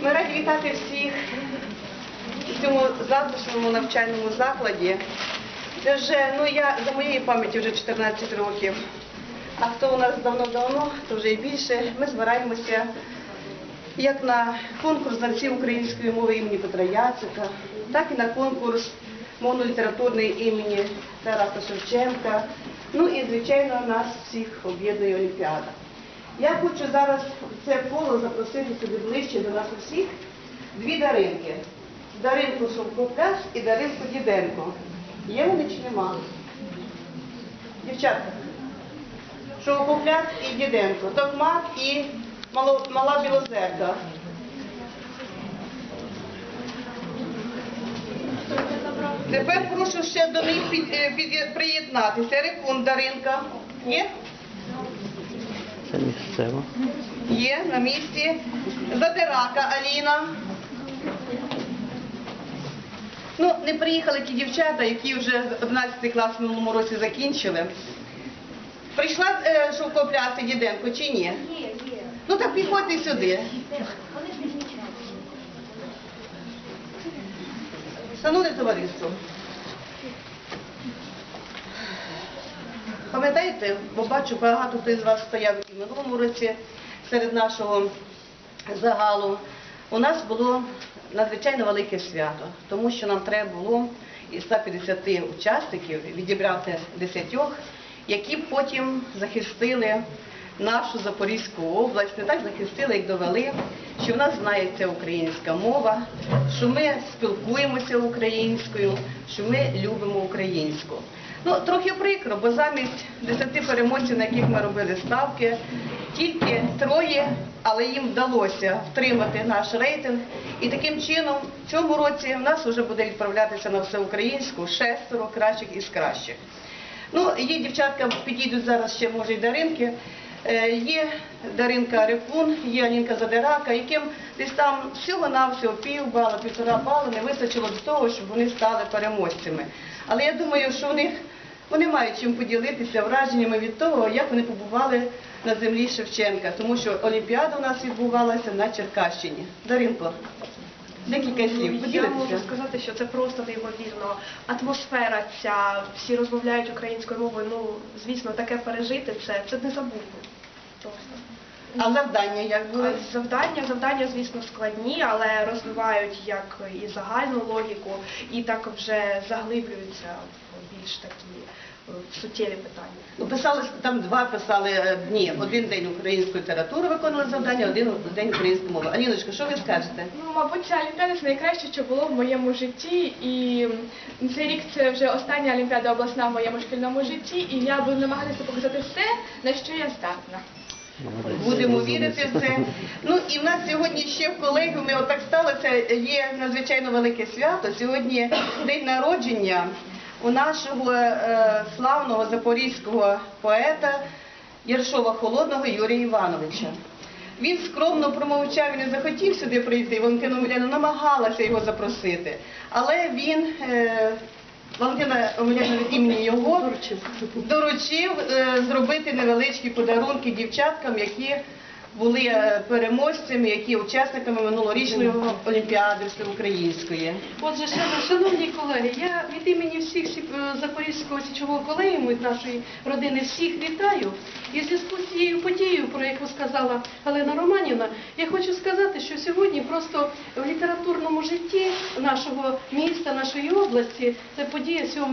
Ми раді вітати всіх у цьому завтрашньому навчальному закладі. Це вже, ну я за моєї пам'яті вже 14 років. А хто у нас давно-давно, то вже і більше. Ми збираємося як на конкурс знавців української мови імені Петра Яцика, так і на конкурс мовно-літературний імені Тараса Шевченка. Ну і, звичайно, нас всіх об'єднує Олімпіада. Я хочу зараз це коло запросити сюди ближче до нас усіх дві даринки. Даринку Шовкопляс і Даринку Діденко. Є вони чи нема? Дівчатка. Шовкопляс і Діденко. Токмак і мала білозерка. Тепер прошу ще до них е, під- приєднатися. Рекун Даринка. Є? Це місцево. Є на місці. Задирака Аліна. Ну, не приїхали ті дівчата, які вже 11 клас в минулому році закінчили. Прийшла е, шовкоплясти Діденко чи ні? Є, є. Ну так підходьте сюди. Шановне товариство. Пам'ятаєте, бо бачу, багато хто із вас стояв в минулому році серед нашого загалу. У нас було надзвичайно велике свято, тому що нам треба було із 150 учасників відібрати 10, які потім захистили нашу Запорізьку область, не так захистили, як довели, що в нас знається українська мова, що ми спілкуємося українською, що ми любимо українську. Ну, трохи прикро, бо замість 10 переможців, на яких ми робили ставки, тільки троє, але їм вдалося втримати наш рейтинг. І таким чином в цьому році в нас вже буде відправлятися на всеукраїнську шестеро кращих із кращих. Ну, є дівчатка, підійдуть зараз ще, може, й Даринки. Е, Є Даринка Рекун, є Алінка Задирака, яким десь там всього-навсього пів бала, півтора бала не вистачило до того, щоб вони стали переможцями. Але я думаю, що в них вони мають чим поділитися враженнями від того, як вони побували на землі Шевченка, тому що Олімпіада у нас відбувалася на Черкащині. Даринко, декілька слів, Я можу сказати, що це просто неймовірно. Атмосфера ця, всі розмовляють українською мовою. Ну, звісно, таке пережити це, це незабутньо. Просто. А завдання як були? Завдання, завдання, звісно, складні, але розвивають як і загальну логіку, і так вже заглиблюються більш такі е, суттєві питання. Ну, писали там два писали е, дні. Один день української літератури виконували завдання, один день української мови. Аліночка, що ви скажете? Ну, мабуть, ця олімпіада це найкраще, що було в моєму житті. І цей рік це вже остання олімпіада обласна в моєму шкільному житті, і я буду намагатися показати все, на що я здатна. Будемо вірити в це. Ну і в нас сьогодні ще в колегіумі отак сталося. Є надзвичайно велике свято. Сьогодні день народження у нашого е, славного запорізького поета Єршова Холодного Юрія Івановича. Він скромно промовчав і не захотів сюди прийти. Валентина Омеляна намагалася його запросити. Але він, е, Валентина Омеляна від імені його доручив е, зробити невеличкі подарунки дівчаткам, які були е, переможцями, які учасниками минулорічної олімпіади всеукраїнської. Отже, шано- шановні колеги, я від імені всіх е, Запорізького січового колегіуму від нашої родини всіх вітаю. І в зв'язку з цією подією, про яку сказала Галина Романівна, я хочу сказати, що сьогодні просто в літературному житті нашого міста, нашої області, це подія 7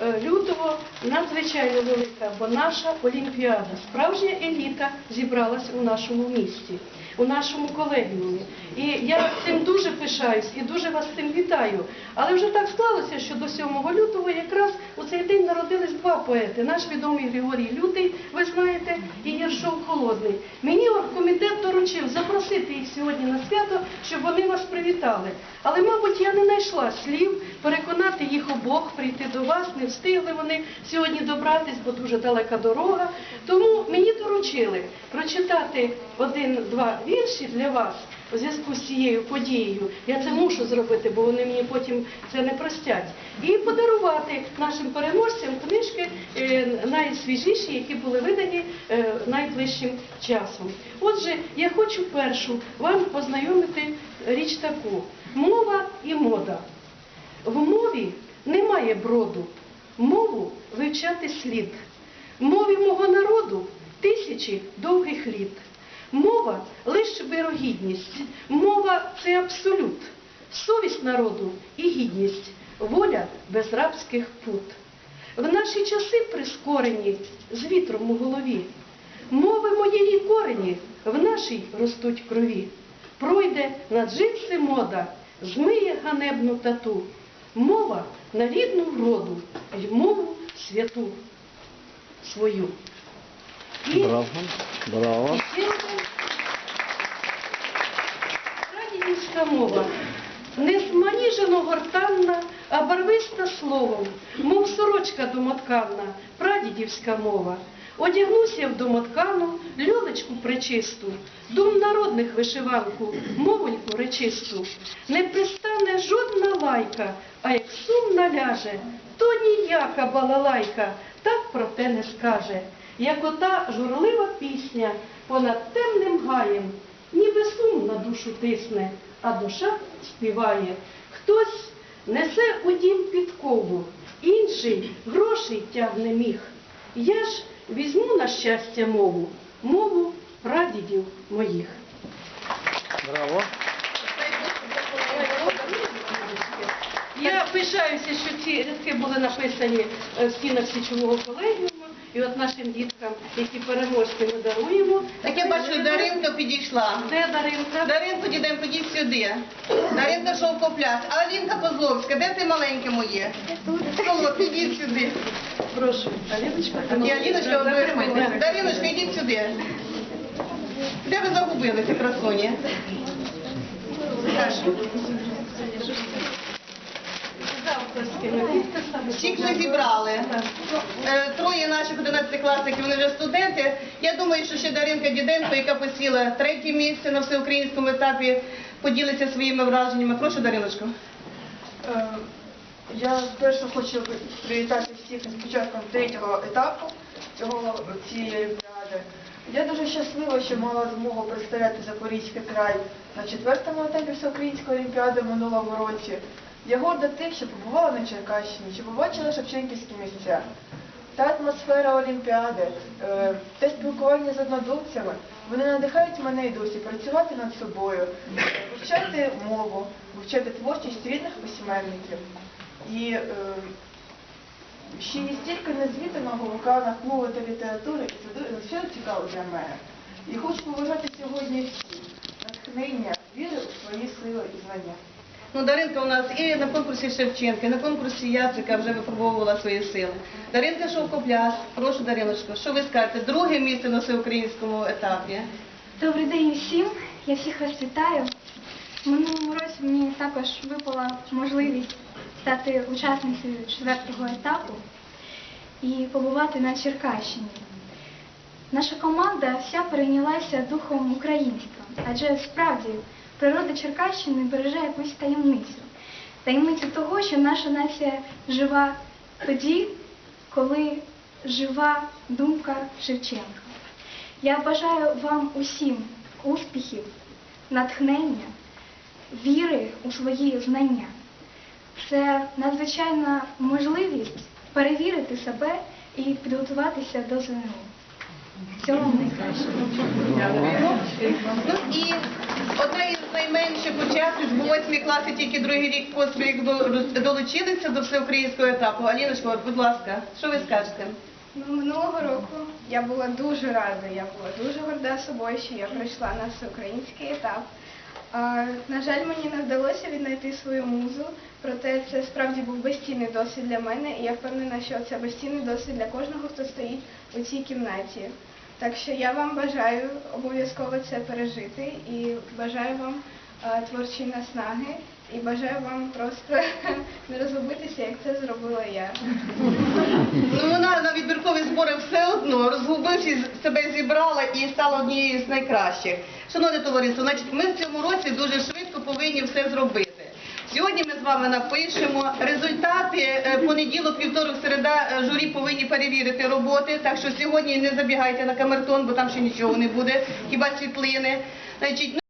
е, лютого надзвичайно велика, бо наша Олімпіада, справжня еліта зібралась у нашому місті, у нашому колегіумі. І я цим дуже пишаюсь і дуже вас цим вітаю. Але вже так склалося, що до 7 лютого якраз у цей день народились два поети. Наш відомий Григорій Лютий, ви знаєте, і Єршов Холодний. Мені оргкомітет доручив запросити їх сьогодні на свято, щоб вони вас привітали. Але, мабуть, я не знайшла слів переконати їх обох прийти до вас. Не встигли вони сьогодні добратись, бо дуже далека дорога. Тому мені доручили прочитати один-два вірші для вас у зв'язку з цією подією, я це мушу зробити, бо вони мені потім це не простять. І подарувати нашим переможцям книжки е, найсвіжіші, які були видані е, найближчим часом. Отже, я хочу першу вам познайомити річ таку: мова і мода. В мові немає броду, мову вивчати слід. Мові мого народу тисячі довгих літ. Мова лише вирогідність, мова це абсолют, совість народу і гідність, воля без рабських пут. В наші часи прискорені з вітром у голові. Мови моєї корені в нашій ростуть крові. Пройде на джинси мода, змиє ганебну тату. Мова на рідну вроду й мову святу свою. І Браво. Браво. Радянська мова не зманіжено гортанна, а барвиста словом, мов сорочка домотканна, прадідівська мова. Одягнуся в домоткану, льолечку пречисту, дум народних вишиванку, мовоньку речисту. Не пристане жодна лайка, а як сумна ляже, то ніяка балалайка так про те не скаже. Як ота журлива пісня понад темним гаєм, ніби сум на душу тисне, а душа співає. Хтось несе у дім підкову, інший грошей тягне міг. Я ж візьму на щастя мову, мову прадідів моїх. Браво. Я пишаюся, що ці рядки були написані е, в стінах січового колегіуму, і от нашим діткам, які переможці, ми даруємо. Так я бачу, Даринка підійшла. Де Даринка? Даринку, діденько, йдіть сюди. Даринка Шовкопляс. А Алінка Козловська, де ти маленьке моє? Соло, підіть сюди. Прошу, Аліночка. І Аліночка, ви- Дариночка, йдіть сюди. Де ви загубилися, красуні? Всіх ми зібрали. Е, Троє наших 11-класників, вони вже студенти. Я думаю, що ще Даринка Діденко, яка посіла третє місце на всеукраїнському етапі, поділиться своїми враженнями. Прошу, Дариночко. Е, Я спершу хочу привітати всіх з початком третього етапу цього цієї олімпіади. Я дуже щаслива, що мала змогу представляти Запорізький край на четвертому етапі всеукраїнської олімпіади в минулому році. Я горда тим, що побувала на Черкащині, що побачила Шевченківські місця. Та атмосфера Олімпіади, е, те спілкування з однодумцями, вони надихають мене й досі працювати над собою, вивчати мову, вивчати творчість рідних письменників. І е, ще є стільки незвіданого в екранах мови та літератури, і це дуже цікаво для мене. І хочу побажати сьогодні всім натхнення, віри у свої сили і знання. Ну, Даринка у нас і на конкурсі Шевченка, і на конкурсі Яцика вже випробовувала свої сили. Даринка Шовкопляс, прошу, Дариночко, що ви скажете? Друге місце на всеукраїнському етапі. Добрий день усім. Я всіх вас вітаю. В минулому році мені також випала можливість стати учасницею четвертого етапу і побувати на Черкащині. Наша команда вся перейнялася духом українства, адже справді природа Черкащини береже якусь таємницю. Таємницю того, що наша нація жива тоді, коли жива думка Шевченка. Я бажаю вам усім успіхів, натхнення, віри у свої знання. Це надзвичайна можливість перевірити себе і підготуватися до ЗНО. Всього вам найкращого. Ну і одна із найменших учасниць, бо восьмі класи тільки другий рік поспіль до- долучилися до всеукраїнського етапу. Аліночко, будь ласка, що ви скажете? Ну, Минулого року я була дуже рада, я була дуже горда собою, що я пройшла на всеукраїнський етап. На жаль, мені не вдалося віднайти свою музу, проте це справді був безцінний досвід для мене, і я впевнена, що це безцінний досвід для кожного, хто стоїть у цій кімнаті. Так що я вам бажаю обов'язково це пережити і бажаю вам творчої наснаги, і бажаю вам просто не розгубитися, як це зробила я. Ну вона на відбіркові збори все одно, розгубившись, себе зібрала і стала однією з найкращих. Шановне товариство, значить, ми в цьому році дуже швидко повинні все зробити. Сьогодні ми з вами напишемо результати. е, Понеділок, вівторок, середа е, журі повинні перевірити роботи. Так що сьогодні не забігайте на камертон, бо там ще нічого не буде, хіба світлини. Значить,